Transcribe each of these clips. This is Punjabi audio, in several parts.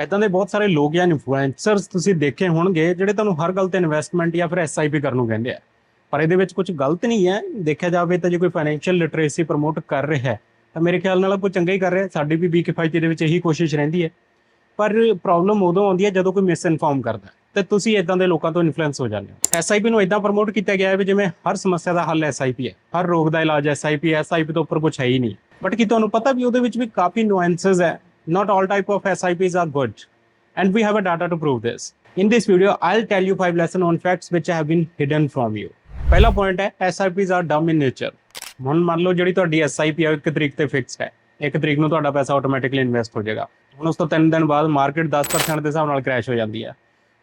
ਇਦਾਂ ਦੇ ਬਹੁਤ ਸਾਰੇ ਲੋਕ ਜਾਂ ਇਨਫਲੂਐਂਸਰਸ ਤੁਸੀਂ ਦੇਖੇ ਹੋਣਗੇ, ਜਿਹੜੇ ਤੁਹਾਨੂੰ ਹਰ ਗੱਲ ਤੇ ਇਨਵੈਸਟਮੈਂਟ ਜਾਂ ਫਿਰ ਐਸਆਈਪੀ ਕਰਨ ਨੂੰ ਕਹਿੰਦੇ ਆ। ਪਰ ਇਹਦੇ ਵਿੱਚ ਕੁਝ ਗਲਤ ਨਹੀਂ ਹੈ। ਦੇਖਿਆ ਜਾਵੇ ਤਾਂ ਜੇ ਕੋਈ ਫਾਈਨੈਂਸ਼ੀਅਲ ਲਿਟਰੇਸੀ ਪ੍ਰਮੋਟ ਕਰ ਰਿਹਾ ਹੈ, ਤਾਂ ਮੇਰੇ ਖਿਆਲ ਨਾਲ ਕੋਈ ਚੰਗਾ ਹੀ ਕਰ ਰਿਹਾ ਸਾਡੀ ਵੀ ਬੀ ਕਿਫਾਇਤੀ ਦੇ ਵਿੱਚ ਇਹੀ ਕੋਸ਼ਿਸ਼ ਰਹਿੰਦੀ ਹੈ। ਪਰ ਪ੍ਰੋਬਲਮ ਉਦੋਂ ਆਉਂਦੀ ਹੈ ਜਦੋਂ ਕੋਈ ਮਿਸ ਇਨਫਾਰਮ ਕਰਦਾ ਹੈ। ਤੇ ਤੁਸੀਂ ਇਦਾਂ ਦੇ ਲੋਕਾਂ ਤੋਂ ਇਨਫਲੂਐਂਸ ਹੋ ਜਾਂਦੇ ਹੋ। ਐਸਆਈਪੀ ਨੂੰ ਇਦਾਂ ਪ੍ਰਮੋਟ ਕੀਤਾ ਗਿਆ ਹੈ ਵੀ ਜਿਵੇਂ ਹਰ ਸਮੱਸਿਆ ਦਾ ਹੱਲ ਐਸਆਈਪੀ ਹੈ। ਹਰ ਰੋਗ ਦਾ ਇਲਾਜ ਐਸਆਈਪੀ ਹੈ। ਐਸਆਈਪੀ ਤੋਂ ਉੱਪਰ ਕੁਝ ਹੈ ਹੀ ਨਹੀਂ। ਬਟ ਕੀ ਤੁਹਾਨੂੰ ਪਤਾ ਵੀ ਉਹਦੇ ਵਿੱਚ ਵੀ ਕਾਫੀ ਨੁਆਂਸਸ ਹੈ। Not all type of SIPs are good. And we have a data to prove this. In this video, I'll tell you five lesson on facts which have been hidden from you. ਪਹਿਲਾ ਪੁਆਇੰਟ ਹੈ SIPs are dumb in nature. ਹੁਣ ਮੰਨ ਲਓ ਜਿਹੜੀ ਤੁਹਾਡੀ SIP ਹੈ ਉਹ ਇੱਕ ਤਰੀਕ ਤੇ ਫਿਕਸ ਹੈ ਇੱਕ ਤਰੀਕ ਨੂੰ ਤੁਹਾਡਾ ਪੈਸਾ ਆਟੋਮੈਟਿਕਲੀ ਇਨਵੈਸਟ ਹੋ ਜਾਏਗਾ ਹੁਣ ਉਸ ਤੋਂ 3 ਦਿਨ ਬਾਅਦ ਮਾਰਕੀਟ 10% ਦੇ ਹਿਸਾਬ ਨਾਲ ਕ੍ਰੈਸ਼ ਹੋ ਜਾਂਦੀ ਹੈ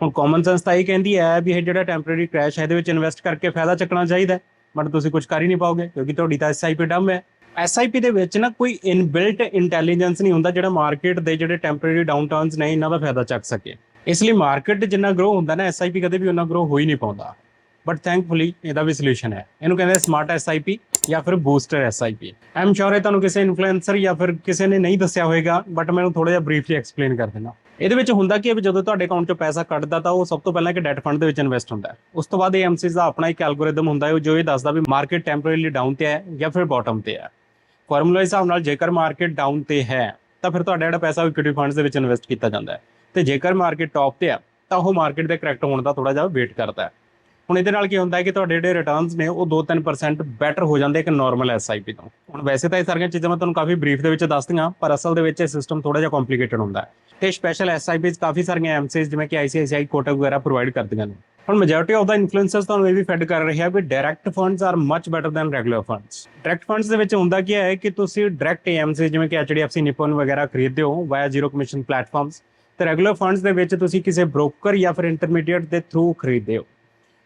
ਹੁਣ ਕਾਮਨ ਸੈਂਸ ਤਾਂ ਇਹ ਕਹਿੰਦੀ ਹੈ ਵੀ ਇਹ ਜਿਹੜਾ ਟੈਂਪਰੇਰੀ ਕ੍ਰੈਸ਼ ਹੈ ਇਹਦੇ ਵਿੱਚ ਇਨਵੈਸਟ ਕਰਕੇ ਫਾਇਦਾ ਚੱਕਣਾ ਚਾਹੀਦਾ ਬਟ ਤੁਸੀਂ ਕੁਝ ਕਰ ਹੀ ਨਹੀਂ ਪਾਓਗੇ ਕਿਉਂਕਿ ਤੁਹਾਡੀ ਤਾਂ SIP ਡਮ ਹੈ SIP ਦੇ ਵਿੱਚ ਨਾ ਕੋਈ ਇਨਬਿਲਟ ਇੰਟੈਲੀਜੈਂਸ ਨਹੀਂ ਹੁੰਦਾ ਜਿਹੜਾ ਮਾਰਕੀਟ ਦੇ ਜਿਹੜੇ ਟੈਂਪਰੇਰੀ ਡਾਊਨਟਰਨਸ ਨੇ ਇਹਨਾਂ ਦਾ ਫਾਇਦਾ ਚੱਕ ਸਕੇ। ਇਸ ਲਈ ਮਾਰਕੀਟ ਜਿੰਨਾ ਗਰੋ ਹੁੰਦਾ ਨਾ SIP ਕਦੇ ਵੀ ਉਹਨਾਂ ਗਰੋ ਹੋ ਹੀ ਨਹੀਂ ਪਾਉਂਦਾ। ਬਟ ਥੈਂਕਫੁਲੀ ਇਹਦਾ ਵੀ ਸੋਲੂਸ਼ਨ ਹੈ। ਇਹਨੂੰ ਕਹਿੰਦੇ ਸਮਾਰਟ SIP ਜਾਂ ਫਿਰ ਬੂਸਟਰ SIP ਆਮ ਸ਼ੋਰ ਹੈ ਤੁਹਾਨੂੰ ਕਿਸੇ ਇਨਫਲੂਐਂਸਰ ਜਾਂ ਫਿਰ ਕਿਸੇ ਨੇ ਨਹੀਂ ਦੱਸਿਆ ਹੋਵੇਗਾ ਬਟ ਮੈਨੂੰ ਥੋੜਾ ਜਿਹਾ ਬਰੀਫਲੀ ਐਕਸਪਲੇਨ ਕਰ ਦਿੰਦਾ। ਇਹਦੇ ਵਿੱਚ ਹੁੰਦਾ ਕੀ ਹੈ ਜਦੋਂ ਤੁਹਾਡੇ ਅਕਾਊਂਟ 'ਚੋਂ ਪੈਸਾ ਕੱਢਦਾ ਤਾਂ ਉਹ ਸਭ ਤੋਂ ਪਹਿਲਾਂ ਇੱਕ ਡੈਟ ਫੰਡ ਦੇ ਵਿੱਚ ਇਨਵੈਸਟ ਹੁੰਦਾ ਉਸ ਤੋਂ ਬਾਅਦ AMCs ਦਾ ਆਪਣਾ ਇੱਕ ਐਲਗੋਰਿਦਮ ਹੁੰਦਾ ਹੈ, ਜੋ ਇਹ ਦੱਸਦਾ ਵੀ ਮਾਰਕੀਟ ਟੈਂਪਰੇਰੀਲੀ ਡਾਊਨ ਤੇ ਹੈ ਜਾਂ ਫਿਰ ਬਾਟਮ ਤੇ ਹੈ। ਫਾਰਮੂਲਾ ਹਿਸਾਬ ਨਾਲ ਜੇਕਰ ਮਾਰਕੀਟ ਡਾਊਨ ਤੇ ਹੈ, ਤਾਂ ਫਿਰ ਤੁਹਾਡਾ ਜਿਹੜਾ ਪੈਸਾ ਇਕੁਇਟੀ ਫੰਡਸ ਦੇ ਵਿੱਚ ਇਨਵੈਸਟ ਕੀਤਾ ਜਾਂਦਾ ਹੈ। ਤੇ ਜੇਕਰ ਮਾਰਕੀਟ ਟੌਪ ਤੇ ਆ ਤਾਂ ਉਹ ਮਾਰਕੀਟ ਦੇ ਕਰੈਕਟ ਹੋਣ ਦਾ ਥੋੜਾ ਜਿਹਾ ਵੇਟ ਕਰਦਾ ਹੈ। ਹੁਣ ਇਹਦੇ ਨਾਲ ਕੀ ਹੁੰਦਾ ਹੈ ਕਿ ਤੁਹਾਡੇ ਜਿਹੜੇ ਰਿਟਰਨਸ ਨੇ, ਉਹ 2-3% ਬੈਟਰ ਹੋ ਜਾਂਦੇ ਇੱਕ ਨਾਰਮਲ ਐਸਆਈਪੀ ਤੋਂ। ਹੁਣ ਵੈਸੇ ਤਾਂ ਇਹ ਸਾਰੀਆਂ ਚੀਜ਼ਾਂ ਮੈਂ ਤੁਹਾਨੂੰ ਕਾਫੀ ਬਰੀਫ ਦੇ ਵਿੱਚ ਦੱਸਦੀਆਂ ਪਰ ਅਸਲ ਦੇ ਵਿੱਚ ਇਹ ਸਿਸਟਮ ਥੋੜਾ ਜਿਹਾ ਕੰਪਲਿਕੇਟਡ ਹੁੰਦਾ ਹੈ। ਤੇ ਸਪੈਸ਼ਲ ਐਸਆਈਪੀਜ਼ ਕਾਫੀ ਸਾਰੀਆਂ ਐਮਸੀਜ਼ ਜਿਵੇਂ ਕਿ ਆਈਸੀਆਈਸੀਆਈ ਕੋਟਕ ਵਗੈਰਾ ਪ੍ਰੋਵਾਈਡ ਕਰਦੀਆਂ ਨੇ। ਹੁਣ ਮੈਜੋਰਟੀ ਆਫ ਦਾ ਇਨਫਲੂਐਂਸਰਸ ਤੁਹਾਨੂੰ ਇਹ ਵੀ ਫੈਡ ਕਰ ਰਹੇ ਆ ਵੀ direct funds are much better than regular funds direct funds ਦੇ ਵਿੱਚ ਹੁੰਦਾ ਕੀ ਹੈ ਕਿ ਤੁਸੀਂ ਡਾਇਰੈਕਟ ਏਐਮਸੀ ਜਿਵੇਂ ਕਿ ਐਚਡੀਐਫਸੀ ਨਿਪਨ ਵਗੈਰਾ ਖਰੀਦਦੇ ਹੋ ਵਾਇਆ ਜ਼ੀਰੋ ਕਮਿਸ਼ਨ ਪਲੇਟਫਾਰਮਸ ਤੇ ਰੈਗੂਲਰ ਫੰਡਸ ਦੇ ਵਿੱਚ ਤੁਸੀਂ ਕਿਸੇ ਬ੍ਰੋਕਰ ਜਾਂ ਫਿਰ ਇੰਟਰਮੀਡੀਏਟ ਦੇ ਥਰੂ ਖਰੀਦਦੇ ਹੋ।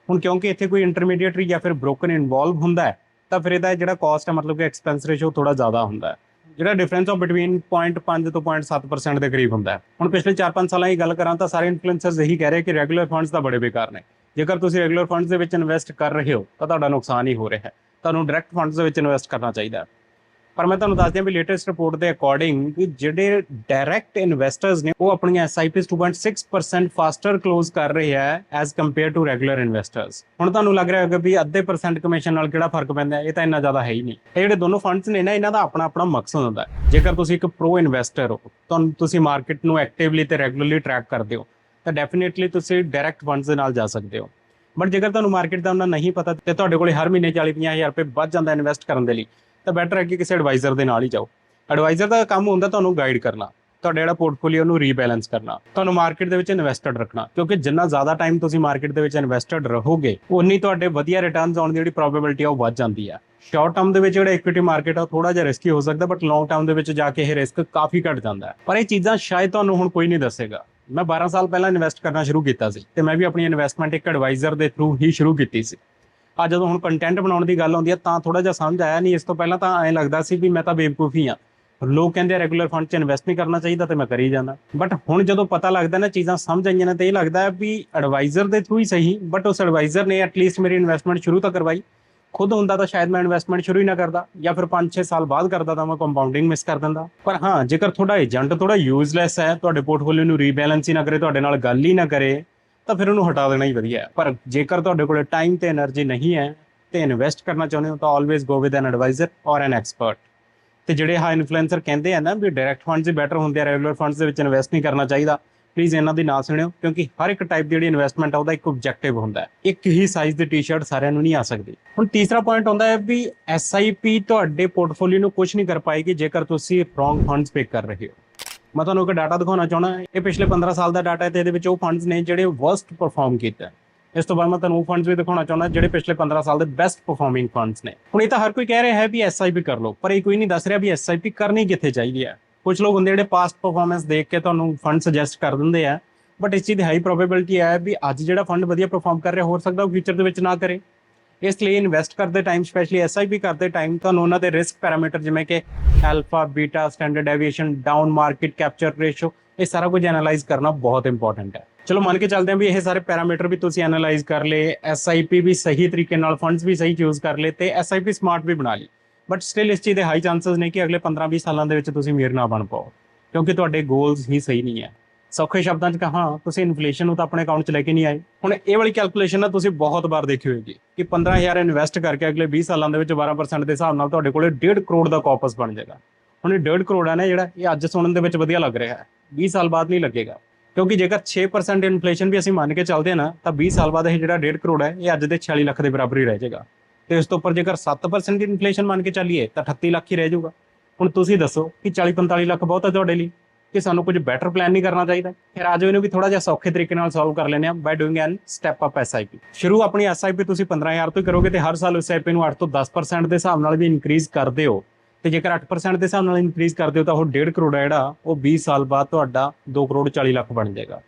ਹੁਣ ਕਿਉਂਕਿ ਇੱਥੇ ਕੋਈ ਇੰਟਰਮੀਡੀਏਟਰੀ ਜਾਂ ਫਿਰ ਬ੍ਰੋਕਰ ਇਨਵੋਲਵ ਹੁੰਦਾ ਹੈ, ਤਾਂ ਫਿਰ ਇਹਦਾ ਜਿਹੜਾ ਕਾਸਟ ਹੈ ਮਤਲਬ ਕਿ ਐਕਸਪੈਂਸ ਰੇਸ਼ੋ ਥੋੜਾ ਜ਼ਿਆਦਾ ਹੁੰਦਾ ਹੈ। ਜਿਹੜਾ ਡਿਫਰੈਂਸ ਆਫ ਬਿਟਵੀਨ 0.5 ਤੋਂ 0.7% ਦੇ ਕਰੀਬ ਹੁੰਦਾ ਹੈ। ਹੁਣ ਪਿਛਲੇ 4-5 ਸਾਲਾਂ ਦੀ ਗੱਲ ਕਰਾਂ ਤਾਂ ਸਾਰੇ ਇਨਫਲੂਐਂਸਰਸ ਇਹੀ ਕਹਿ ਰਹੇ ਕਿ ਰੈਗੂਲਰ ਫੰਡਸ ਦਾ ਬੜੇ ਬੇਕਾਰ ਨੇ। ਜੇਕਰ ਤੁਸੀਂ ਰੈਗੂਲਰ ਫੰਡਸ ਦੇ ਵਿੱਚ ਇਨਵੈਸਟ ਕਰ ਰਹੇ ਹੋ, ਤਾਂ ਤੁਹਾਡਾ ਨੁਕਸਾਨ ਹੀ ਹੋ ਰਿਹਾ ਹੈ। ਤੁਹਾਨੂੰ ਡਾਇਰੈਕਟ ਫੰਡਸ ਦੇ ਵਿੱਚ ਇਨਵੈਸਟ ਕਰਨਾ ਚਾਹੀਦਾ ਹੈ। ਪਰ ਮੈਂ ਤੁਹਾਨੂੰ ਦੱਸ ਦਿਆਂ ਵੀ ਲੇਟੈਸਟ ਰਿਪੋਰਟ ਦੇ ਅਕੋਰਡਿੰਗ ਜਿਹੜੇ ਡਾਇਰੈਕਟ ਇਨਵੈਸਟਰਸ ਨੇ, ਉਹ ਆਪਣੀਆਂ SIPs 2.6% ਫਾਸਟਰ ਕਲੋਜ਼ ਕਰ ਰਹੇ ਹੈ as compare to regular investors ਹੁਣ ਤੁਹਾਨੂੰ ਲੱਗ ਰਿਹਾ ਹੋਵੇਗਾ ਵੀ ਅੱਧੇ ਪਰਸੈਂਟ ਕਮਿਸ਼ਨ ਨਾਲ ਕਿਹੜਾ ਫ਼ਰਕ ਪੈਂਦਾ ਇਹ ਤਾਂ ਇੰਨਾ ਜ਼ਿਆਦਾ ਹੈ ਹੀ ਨਹੀਂ। ਇਹ ਜਿਹੜੇ ਦੋਨੋਂ ਫੰਡਸ ਨੇ ਨਾ, ਇਹਨਾਂ ਦਾ ਆਪਣਾ ਆਪਣਾ ਮਕਸਦ ਹੁੰਦਾ ਹੈ। ਜੇਕਰ ਤੁਸੀਂ ਇੱਕ ਪ੍ਰੋ ਇਨਵੈਸਟਰ ਹੋ, ਤੁਹਾਨੂੰ ਤੁਸੀਂ ਮਾਰਕੀਟ ਨੂੰ ਐਕਟਿਵਲੀ ਤੇ ਰੈਗੂਲਰਲੀ ਟਰੈਕ ਕਰਦੇ ਹੋ, ਤਾਂ ਡੈਫੀਨਿਟਲੀ ਤੁਸੀਂ ਡਾਇਰੈਕਟ ਫੰਡਸ ਦੇ ਨਾਲ ਜਾ ਸਕਦੇ ਹੋ। ਬਟ ਜੇਕਰ ਤੁਹਾਨੂੰ ਮਾਰਕੀਟ ਦਾ ਉਹਨਾਂ ਨਹੀਂ ਪਤਾ, ਤੇ ਤੁਹਾਡੇ ਕੋਲੇ ਹਰ ਮਹੀਨੇ 40 50000 ਰੁਪਏ ਵੱਧ ਜਾਂਦਾ ਇਨਵੈਸਟ ਕਰਨ ਦੇ ਲਈ ਤਾਂ ਬੈਟਰ ਹੈ ਕਿ ਕਿਸੇ ਐਡਵਾਈਜ਼ਰ ਦੇ ਨਾਲ ਹੀ ਜਾਓ। ਐਡਵਾਈਜ਼ਰ ਦਾ ਕੰਮ ਹੁੰਦਾ ਤੁਹਾਨੂੰ ਗਾਈਡ ਕਰਨਾ, ਤੁਹਾਡਾ ਜਿਹੜਾ ਪੋਰਟਫੋਲੀਓ ਨੂੰ ਰੀਬੈਲੈਂਸ ਕਰਨਾ, ਤੁਹਾਨੂੰ ਮਾਰਕੀਟ ਦੇ ਵਿੱਚ ਇਨਵੈਸਟਡ ਰੱਖਣਾ, ਕਿਉਂਕਿ ਜਿੰਨਾ ਜ਼ਿਆਦਾ ਟਾਈਮ ਤੁਸੀਂ ਮਾਰਕੀਟ ਦੇ ਵਿੱਚ ਇਨਵੈਸਟਡ ਰਹੋਗੇ ਉਨੀ ਤੁਹਾਡੇ ਵਧੀਆ ਰਿਟਰਨਸ ਆਉਣ ਦੀ ਜਿਹੜੀ ਪ੍ਰੋਬੇਬਿਲਿਟੀ ਆ ਉਹ ਵੱਧ ਜਾਂਦੀ ਹੈ ਸ਼ਾਰਟ ਟਰਮ ਦੇ ਵਿੱਚ ਜਿਹੜਾ ਇਕੁਇਟੀ ਮਾਰਕੀਟ ਆ ਥੋੜਾ ਜਿਹਾ ਰਿਸਕੀ ਹੋ ਸਕਦਾ ਬਟ ਲੌਂਗ ਟਰਮ ਦੇ ਵਿੱਚ ਜਾ ਕੇ ਇਹ ਰਿਸਕ ਕਾਫੀ ਘਟ ਜਾਂਦਾ ਪਰ ਇਹ ਚੀਜ਼ਾਂ ਸ਼ਾਇਦ ਤੁਹਾਨੂੰ ਹੁਣ ਕੋਈ ਨਹੀਂ ਦੱਸੇਗਾ। ਮੈਂ 12 ਸਾਲ ਪਹਿਲਾਂ ਇਨਵੈਸਟ ਕਰਨਾ ਸ਼ੁਰੂ ਕੀਤਾ ਸੀ, ਤੇ ਮੈਂ ਵੀ ਆਪਣੀ ਇਨਵੈਸਟਮੈਂਟ ਇੱਕ ਐਡਵਾਈਜ਼ਰ ਦੇ ਥਰੂ ਹੀ ਸ਼ੁਰੂ ਕੀਤੀ ਸੀ। ਆ ਜਦੋਂ ਹੁਣ ਕੰਟੈਂਟ ਬਣਾਉਣ ਦੀ ਗੱਲ ਆਉਂਦੀ ਹੈ ਤਾਂ ਥੋੜਾ ਜਿਹਾ ਸਮਝ ਆਇਆ ਨਹੀਂ, ਇਸ ਤੋਂ ਪਹਿਲਾਂ ਤਾਂ ਐਂ ਲੱਗਦਾ ਸੀ ਵੀ ਮੈਂ ਤਾਂ ਬੇਵਕੂਫ ਹੀ। ਆ ਲੋਕ ਕਹਿੰਦੇ ਆ ਰੈਗੂਲਰ ਫੰਡ 'ਚ ਇਨਵੈਸਟ ਨਹੀਂ ਕਰਨਾ ਚਾਹੀਦਾ ਤੇ ਮੈਂ ਕਰੀ ਜਾਂਦਾ। ਬਟ ਹੁਣ ਜਦੋਂ ਪਤਾ ਲੱਗਦਾ ਨਾ, ਚੀਜ਼ਾਂ ਸਮਝ ਆਈਆਂ ਨੇ, ਤੇ ਇਹ ਲੱਗਦਾ ਹੈ ਵੀ ਐਡਵਾਈਜ਼ਰ ਦੇ ਥਰੂ ਹੀ ਸਹੀ ਬਟ ਉਸ ਐਡਵਾਈਜ਼ਰ ਨੇ ਐਟਲੀਸਟ ਮੇਰੀ ਇਨਵੈਸਟਮੈਂਟ ਸ਼ੁਰੂ ਤਾਂ ਕਰਵਾਈ। ਖੁਦ ਹੁੰਦਾ ਤਾਂ ਸ਼ਾਇਦ ਮੈਂ ਇਨਵੈਸਟਮੈਂਟ ਸ਼ੁਰੂ ਹੀ ਨਾ ਕਰਦਾ, ਜਾਂ ਫਿਰ 5-6 ਸਾਲ ਬਾਅਦ ਕਰਦਾ ਤਾਂ ਮੈਂ ਕੰਪਾਊਂਡਿੰਗ ਮਿਸ ਕਰ ਦਿੰਦਾ। ਪਰ ਹਾਂ, ਜੇਕਰ ਤੁਹਾਡਾ ਏਜੰਟ ਥੋੜਾ ਯੂਜ਼ਲੈਸ ਹੈ, ਤੁਹਾਡੇ ਪੋਰਟਫੋਲੀਓ ਨੂੰ ਰੀਬੈਲੈਂਸ ਹੀ ਨਾ ਕਰੇ, ਤੁਹਾਡੇ ਨਾਲ ਗੱਲ ਹੀ ਨਾ ਕਰੇ ਤਾਂ ਫਿਰ ਉਹਨੂੰ ਹਟਾ ਦੇਣਾ ਹੀ ਵਧੀਆ ਹੈ। ਪਰ ਜੇਕਰ ਤੁਹਾਡੇ ਕੋਲ ਟਾਈਮ ਤੇ એનર્ਜੀ ਨਹੀਂ ਹੈ ਤੇ ਇਨਵੈਸਟ ਕਰਨਾ ਚਾਹੁੰਦੇ ਹੋ ਤਾਂ always go with an advisor or an expert ਤੇ ਜਿਹੜੇ ਹਾ ਇਨਫਲੂਐਂਸਰ ਕਹਿੰਦੇ ਆ ਨਾ ਵੀ ਡਾਇਰੈਕਟ ਫੰਡਸ ਹੀ ਬੈਟਰ ਹੁੰਦੇ ਆ ਰੈਗੂਲਰ ਫੰਡਸ ਦੇ ਵਿੱਚ ਇਨਵੈਸਟ ਨਹੀਂ ਕਰਨਾ ਚਾਹੀਦਾ ਪਲੀਜ਼ ਇਹਨਾਂ ਦੀ ਨਾ ਸੁਣਿਓ, ਕਿਉਂਕਿ ਹਰ ਇੱਕ ਟਾਈਪ ਦੀ ਜਿਹੜੀ ਇਨਵੈਸਟਮੈਂਟ ਆ, ਉਹਦਾ ਇੱਕ ਆਬਜੈਕਟਿਵ ਹੁੰਦਾ ਹੈ। ਇੱਕ ਹੀ ਸਾਈਜ਼ ਦੀ ਟੀ-ਸ਼ਰਟ ਸਾਰਿਆਂ ਨੂੰ ਨਹੀਂ ਆ ਸਕਦੀ। ਹੁਣ ਤੀਸਰਾ ਪੁਆਇੰਟ ਹੁੰਦਾ ਹੈ ਵੀ SIP ਤੁਹਾਡੇ ਪੋਰਟਫੋਲੀਓ ਨੂੰ ਕੁਝ ਨਹੀਂ ਕਰ ਪਾਏਗੀ ਜੇਕਰ ਤੁਸੀਂ ਰੋਂਗ ਫੰਡਸ ਪਿਕ ਕਰ ਰਹੇ ਹੋ। ਮੈਂ ਤੁਹਾਨੂੰ ਇੱਕ ਡਾਟਾ ਦਿਖਾਉਣਾ ਚਾਹਣਾ ਇਹ ਪਿਛਲੇ 15 ਸਾਲ ਦਾ ਡਾਟਾ ਹੈ ਤੇ ਇਹਦੇ ਵਿੱਚ ਉਹ ਫੰਡਸ ਨੇ ਜਿਹੜੇ ਵਰਸਟ ਪਰਫਾਰਮ ਕੀਤਾ। ਇਸ ਤੋਂ ਬਾਅਦ ਮੈਂ ਤੁਹਾਨੂੰ ਉਹ ਫੰਡਸ ਵੀ ਦਿਖਾਉਣਾ ਚਾਹੁੰਦਾ, ਜਿਹੜੇ ਪਿਛਲੇ 15 ਸਾਲ ਦੇ ਬੈਸਟ ਪਰਫਾਰਮਿੰਗ ਫੰਡਸ ਨੇ। ਹੁਣ ਇਹ ਤਾਂ ਹਰ ਕੋਈ ਕਹਿ ਰਿਹਾ ਹੈ ਵੀ SIP ਕਰ ਲਓ, ਪਰ ਇਹ ਕੋਈ ਨਹੀਂ ਦੱਸ ਰਿਹਾ ਵੀ SIP ਕਰਨੀ ਕਿੱਥੇ ਚਾਹੀਦੀ ਹੈ। ਕੁਝ ਲੋਕ ਹੁੰਦੇ ਜਿਹੜੇ ਪਾਸਟ ਪਰਫਾਰਮੈਂਸ ਦੇਖ ਕੇ ਤੁਹਾਨੂੰ ਫੰਡ ਸੁਜੈਸਟ ਕਰ ਦਿੰਦੇ ਆ ਬਟ ਇਸ ਚੀਜ਼ ਦੀ ਹਾਈ ਪ੍ਰੋਬੇਬਿਲਟੀ ਹੈ ਵੀ ਅੱਜ ਜਿਹੜਾ ਫੰਡ ਵਧੀਆ ਪਰਫਾਰਮ ਕਰ ਰਿਹਾ ਹੋ ਸਕਦਾ ਉਹ ਫਿਊਚਰ ਦੇ ਵਿੱਚ ਨਾ ਕਰੇ। ਇਸ ਲਈ ਇਨਵੈਸਟ ਕਰਦੇ ਟਾਈਮ ਸਪੈਸ਼ਲੀ SIP ਕਰਦੇ ਟਾਈਮ ਤੁਹਾਨੂੰ ਉਹਨਾਂ ਦੇ ਰਿਸਕ ਪੈਰਾਮੀਟਰ ਜਿਵੇਂ ਕਿ alpha beta standard deviation down market capture ratio ਇਹ ਸਾਰਾ ਕੁਝ ਐਨਾਲਾਈਜ਼ ਕਰਨਾ ਬਹੁਤ ਇੰਪੋਰਟੈਂਟ ਹੈ। ਚਲੋ ਮੰਨ ਕੇ ਚੱਲਦੇ ਹਾਂ ਵੀ ਇਹ ਸਾਰੇ ਪੈਰਾਮੀਟਰ ਵੀ ਤੁਸੀਂ ਐਨਾਲਾਈਜ਼ ਕਰ ਲਏ SIP ਵੀ ਸਹੀ ਤਰੀਕੇ ਨਾਲ ਫੰਡਸ ਵੀ ਸਹੀ ਚੂਜ਼ ਕਰ ਲਏ ਤੇ SIP ਸਮਾਰਟ ਵੀ ਬਣਾ ਲਈ ਬਟ ਸਟਿਲ ਇਸ ਚੀਜ਼ ਦੇ ਹਾਈ ਚਾਂਸਸ ਨੇ ਕਿ ਅਗਲੇ 15-20 ਸਾਲਾਂ ਦੇ ਵਿੱਚ ਤੁਸੀਂ ਅਮੀਰ ਨਾ ਬਣ ਪਾਓ, ਕਿਉਂਕਿ ਤੁਹਾਡੇ ਗੋਲਸ ਹੀ ਸਹੀ ਨਹੀਂ ਹੈ। ਸੌਖੇ ਸ਼ਬਦਾਂ 'ਚ ਕਹਾਂ, ਤੁਸੀਂ ਇਨਫਲੇਸ਼ਨ ਨੂੰ ਤਾਂ ਆਪਣੇ ਅਕਾਊਂਟ 'ਚ ਲੈ ਕੇ ਨਹੀਂ ਆਏ। ਹੁਣ ਇਹ ਵਾਲੀ ਕੈਲਕੂਲੇਸ਼ਨ ਨਾ ਤੁਸੀਂ ਬਹੁਤ ਵਾਰ ਦੇਖੀ ਹੋਏਗੀ ਕਿ 15000 ਇਨਵੈਸਟ ਕਰਕੇ ਅਗਲੇ 20 ਸਾਲਾਂ ਦੇ ਵਿੱਚ 12% ਦੇ ਹਿਸਾਬ ਨਾਲ ਤੁਹਾਡੇ ਕੋਲੇ 1.5 ਕਰੋੜ ਦਾ ਕਾਪਸ ਬਣ ਜਾਏਗਾ। ਹੁਣ ਇਹ 1.5 ਕਰੋੜ ਹੈ ਨਾ ਜਿਹੜਾ, ਇਹ ਅੱਜ ਸੁਣਨ ਦੇ ਵਿੱਚ ਵਧੀਆ ਲੱਗ ਰਿਹਾ ਹੈ। 20 ਸਾਲ ਬਾਅਦ ਨਹੀਂ ਲੱਗੇਗਾ। ਕਿਉਂਕਿ ਜੇਕਰ 6% ਇਨਫਲੇਸ਼ਨ ਵੀ ਅਸੀਂ ਮੰਨ ਕੇ ਚੱਲਦੇ ਹਾਂ ਨਾ, ਤਾਂ 20 ਸਾਲ ਬਾਅਦ ਇਹ ਜਿਹੜਾ 1.5 ਕਰੋੜ ਹੈ, ਇਹ ਅੱਜ ਦੇ 46 ਲੱਖ ਦੇ ਬਰਾਬਰ ਹੀ ਰਹਿ ਜਾਏਗਾ। ਤੇ ਇਸ ਤੋਂ ਉੱਪਰ ਜੇਕਰ 7% ਦੀ ਇਨਫਲੇਸ਼ਨ ਮੰਨ ਕੇ ਚੱਲੀਏ, ਤਾਂ 38 ਲੱਖ ਹੀ ਰਹਿ ਜਾਊਗਾ। ਹੁਣ ਤੁਸੀਂ ਦੱਸੋ ਕਿ 40 45 ਲੱਖ ਬਹੁਤ ਹੈ ਤੁਹਾਡੇ ਲਈ। ਕਿ ਸਾਨੂੰ ਕੁਝ ਬੈਟਰ ਪਲਾਨ ਨਹੀਂ ਕਰਨਾ ਚਾਹੀਦਾ। ਫਿਰ ਆਜੋ ਇਹਨੂੰ ਵੀ ਥੋੜਾ ਜਿਹਾ ਸੌਖੇ ਤਰੀਕੇ ਨਾਲ ਸੋਲਵ ਕਰ ਲੈਂਦੇ ਆ by doing an step up SIP ਸ਼ੁਰੂ ਆਪਣੀ ਐਸਆਈਪੀ ਤੁਸੀਂ 15000 ਤੋਂ ਕਰੋਗੇ ਤੇ ਹਰ ਸਾਲ ਐਸਆਈਪੀ ਨੂੰ 8 ਤੋਂ 10% ਦੇ ਹਿਸਾਬ ਨਾਲ ਵੀ ਇਨਕਰੀਜ਼ ਕਰਦੇ ਹੋ। ਤੇ ਜੇਕਰ 8% ਦੇ ਹਿਸਾਬ ਨਾਲ ਇਨਕਰੀਜ਼ ਕਰਦੇ ਹੋ ਤਾਂ ਉਹ 1.5 ਕਰੋੜ ਹੈ ਜਿਹੜਾ, ਉਹ 20 ਸਾਲ ਬਾਅਦ ਤੁਹਾਡਾ 2 ਕਰੋੜ 40 ਲੱਖ ਬਣ ਜਾਏਗਾ।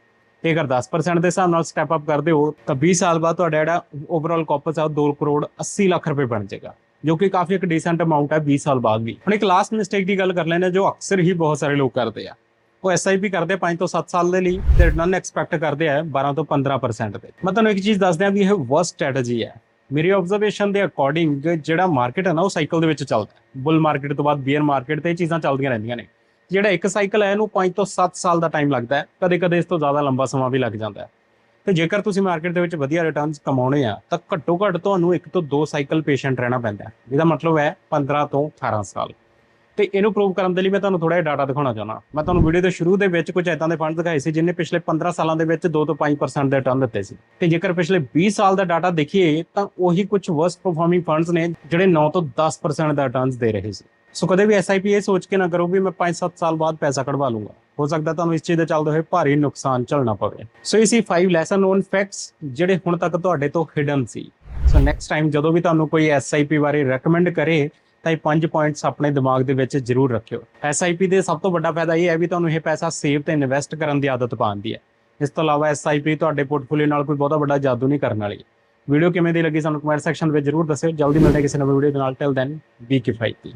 ਤੇ ਅਗਰ 10% ਦੇ ਹਿਸਾਬ ਨਾਲ ਸਟੈਪ ਅਪ ਕਰਦੇ ਹੋ ਤਾਂ 20 ਸਾਲ ਬਾਅਦ ਤੁਹਾਡਾ ਜਿਹੜਾ ਓਵਰਆਲ ਕਾਪਸ ਆ ਉਹ 2 ਕਰੋੜ 80 ਲੱਖ ਰੁਪਏ ਬਣ ਜਾਏਗਾ, ਜੋ ਕਿ ਕਾਫੀ ਇੱਕ ਡੀਸੈਂਟ ਅਮਾਉਂਟ ਹੈ 20 ਸਾਲ ਬਾਅਦ ਵੀ। ਹੁਣ ਇੱਕ ਲਾਸਟ ਮਿਸਟੇਕ ਦੀ ਗੱਲ ਕਰ ਲੈਂਦੇ ਹਾਂ, ਜੋ ਅਕਸਰ ਹੀ ਬਹੁਤ ਸਾਰੇ ਲੋਕ ਕਰਦੇ ਆ। ਉਹ ਐਸਆਈਪੀ ਕਰਦੇ 5 ਤੋਂ 7 ਸਾਲ ਦੇ ਲਈ ਤੇ ਰਿਟਰਨ ਐਕਸਪੈਕਟ ਕਰਦੇ ਆ 12 ਤੋਂ 15% ਦੇ ਮੈਂ ਤੁਹਾਨੂੰ ਇੱਕ ਚੀਜ਼ ਦੱਸ ਦਿਆਂ ਵੀ ਇਹ ਵਰਸਟ ਸਟ੍ਰੈਟਜੀ ਹੈ। ਮੇਰੀ ਆਬਜ਼ਰਵੇਸ਼ਨ ਦੇ ਅਕੋਰਡਿੰਗ ਜਿਹੜਾ ਮਾਰਕੀਟ ਹੈ ਨਾ, ਉਹ ਸਾਈਕਲ ਦੇ ਵਿੱਚ ਚੱਲਦਾ ਬੁੱਲ ਮਾਰਕੀਟ ਤੋਂ ਬਾਅਦ ਬੀਅਰ ਮਾਰਕੀਟ ਤੇ ਇਹ ਚੀਜ਼ਾਂ ਚੱਲਦੀਆਂ ਰਹਿੰਦੀਆਂ ਨੇ। ਜਿਹੜਾ ਇੱਕ ਸਾਈਕਲ ਹੈ, ਇਹਨੂੰ 5 ਤੋਂ 7 ਸਾਲ ਦਾ ਟਾਈਮ ਲੱਗਦਾ ਹੈ। ਕਦੇ-ਕਦੇ ਇਸ ਤੋਂ ਜ਼ਿਆਦਾ ਲੰਬਾ ਸਮਾਂ ਵੀ ਲੱਗ ਜਾਂਦਾ ਹੈ। ਤੇ ਜੇਕਰ ਤੁਸੀਂ ਮਾਰਕੀਟ ਦੇ ਵਿੱਚ ਵਧੀਆ ਰਿਟਰਨਸ ਕਮਾਉਣੇ ਆ, ਤਾਂ ਘੱਟੋ ਘੱਟ ਤੁਹਾਨੂੰ ਇੱਕ ਤੋਂ ਦੋ ਸਾਈਕਲ ਪੇਸ਼ੈਂਟ ਰਹਿਣਾ ਪੈਂਦਾ ਇਹਦਾ ਮਤਲਬ ਹੈ 15 ਤੋਂ 18 ਸਾਲ। ਤੇ ਇਹਨੂੰ ਪ੍ਰੂਵ ਕਰਨ ਦੇ ਲਈ ਮੈਂ ਤੁਹਾਨੂੰ ਥੋੜਾ ਜਿਹਾ ਡਾਟਾ ਦਿਖਾਉਣਾ ਚਾਹਣਾ ਮੈਂ ਤੁਹਾਨੂੰ ਵੀਡੀਓ ਦੇ ਸ਼ੁਰੂ ਦੇ ਵਿੱਚ ਕੁਝ ਐਦਾਂ ਦੇ ਫੰਡ ਦਿਖਾਏ ਸੀ ਜਿਨ੍ਹਾਂ ਪਿਛਲੇ 15 ਸਾਲਾਂ ਦੇ ਵਿੱਚ 2 ਤੋਂ 5% ਦੇ ਰਿਟਰਨ ਦਿੱਤੇ ਸੀ। ਤੇ ਜੇਕਰ ਪਿਛਲੇ 20 ਸਾਲ ਦਾ ਡਾਟਾ ਦੇਖੀਏ, ਤਾਂ ਉਹੀ ਕੁਝ ਵਰਸਟ ਪਰਫਾਰਮਿੰਗ ਫੰਡਸ ਨੇ, ਜਿਹੜੇ 9 ਤੋਂ 10% ਦਾ ਰਿਟਰਨਸ ਦੇ ਰਹੇ ਸੀ। ਸੋ ਕਦੇ ਵੀ ਐਸਆਈਪੀ ਇਹ ਸੋਚ ਕੇ ਨਾ ਕਰੋ ਵੀ ਮੈਂ 5-7 ਸਾਲ ਬਾਅਦ ਪੈਸਾ ਕਢਵਾ ਲੂੰਗਾ। ਹੋ ਸਕਦਾ ਤੁਹਾਨੂੰ ਇਸ ਚੀਜ਼ ਦਾ ਚੱਲਦੇ ਹੋਏ ਭਾਰੀ ਨੁਕਸਾਨ ਝੱਲਣਾ ਪਵੇ। ਸੋ ਇਹ ਸੀ 5 ਲੈਸਨ ਨੋਨ ਫੈਕਟਸ ਜਿਹੜੇ ਹੁਣ ਤੱਕ ਤੁਹਾਡੇ ਤੋਂ ਹਿਡਨ ਸੀ। ਸੋ ਨੈਕਸਟ ਟਾਈਮ ਜਦੋਂ ਵੀ ਤੁਹਾਨੂੰ ਕੋਈ ਐਸਆਈਪੀ ਬਾਰੇ ਰეკਮੈਂਡ ਕਰੇ ਤਾਂ ਇਹ ਪੰਜ ਪੁਆਇੰਟਸ ਆਪਣੇ ਦਿਮਾਗ ਦੇ ਵਿੱਚ ਜ਼ਰੂਰ ਰੱਖਿਓ। ਐਸਆਈਪੀ ਦੇ ਸਭ ਤੋਂ ਵੱਡਾ ਫਾਇਦਾ ਇਹ ਹੈ ਵੀ ਤੁਹਾਨੂੰ ਇਹ ਪੈਸਾ ਸੇਵ ਤੇ ਇਨਵੈਸਟ ਕਰਨ ਦੀ ਆਦਤ ਪਾਉਂਦੀ ਹੈ। ਇਸ ਤੋਂ ਇਲਾਵਾ ਐਸਆਈਪੀ ਤੁਹਾਡੇ ਪੋਰਟਫੋਲੀਓ ਨਾਲ ਕੋਈ ਬਹੁਤਾ ਵੱਡਾ ਜਾਦੂ ਨਹੀਂ ਕਰਨ ਵਾਲੀ। ਵੀਡੀਓ ਕਿਵੇਂ ਦੀ ਲੱਗੀ ਸਾਨੂੰ ਕਮੈਂਟ ਸੈਕਸ਼ਨ ਵਿੱਚ ਜ਼ਰੂਰ ਦੱਸਿਓ। ਜਲਦੀ ਮਿਲਦੇ ਕਿਸੇ ਨਵੇਂ ਵੀਡੀਓ ਦੇ ਨਾਲ। ਟਿਲ ਦੈਨ ਬੀ ਕਿਫਾਇਤੀ